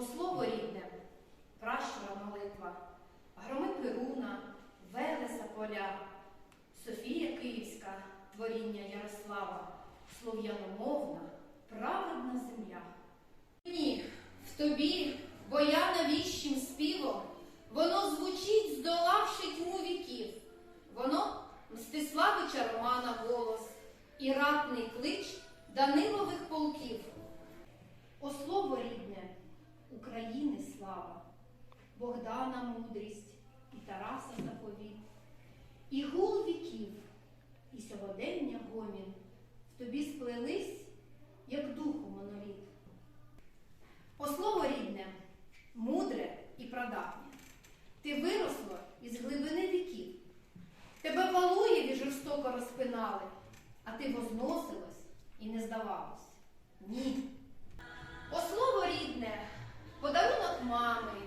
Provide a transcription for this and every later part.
О слово рідне, пращура молитва, громи Перуна, Велеса поля, Софія Київська, творіння Ярослава, слов'яномовна, праведна земля. Ні, в тобі, бо я навіщим співом, воно звучить, здолавши тьму віків. Воно Мстиславича Романа голос і ратний клич Данилових полків. О слово рідне, України слава, Богдана мудрість і Тараса заповіт, і гул віків, і сьогодення гомін в тобі сплелись, як духу моноліт. О слово рідне, мудре і прадавнє, ти виросло із глибини віків. Тебе валуєві жорстоко розпинали, а ти возносилась і не здавалось. Ні. О слово рідне, подарунок мами,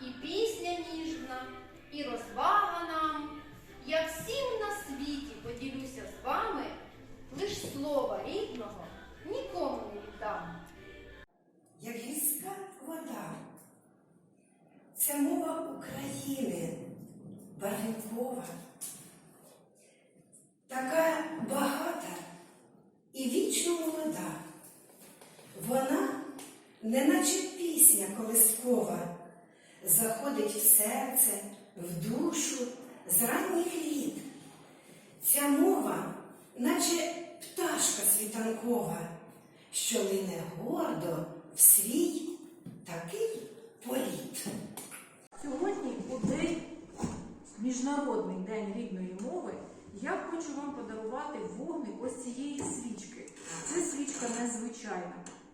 і пісня ніжна, і розвага нам. Я всім на світі поділюся з вами, лиш слова рідного нікому не віддам. як гірська вода. Це мова України, барвінкова, така багата і вічно молода. Вона, неначе пісня колискова, заходить в серце, в душу з ранніх літ. Ця мова, наче пташка світанкова, що лине гордо в свій такий політ. Сьогодні, у день Міжнародний день рідної мови, я хочу вам подарувати вогник ось цієї свічки. Це свічка незвичайна.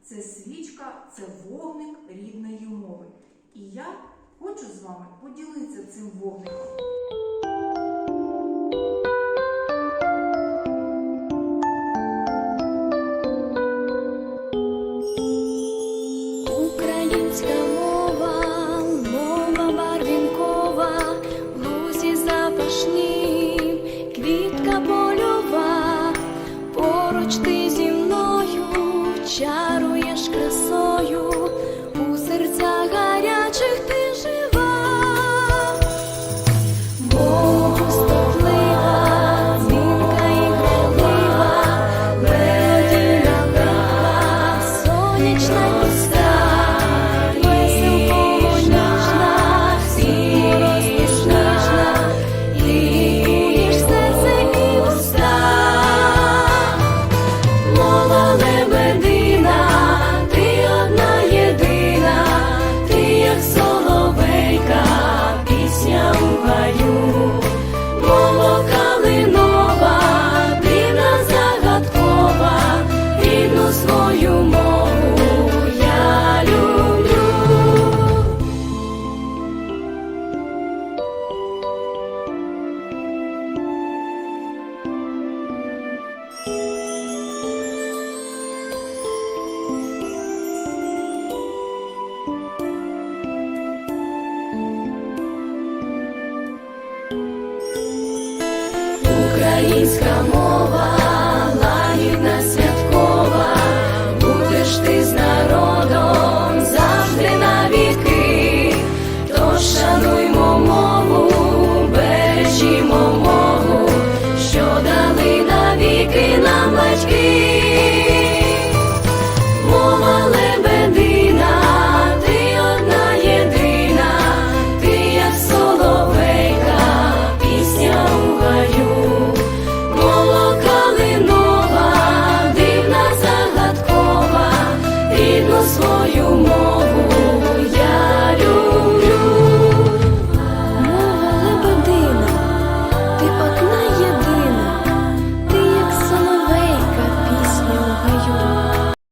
Це свічка, це вогник рідної мови. І я хочу з вами поділитися цим вогником. aşkı рідну свою мову я люблю. Українська мова.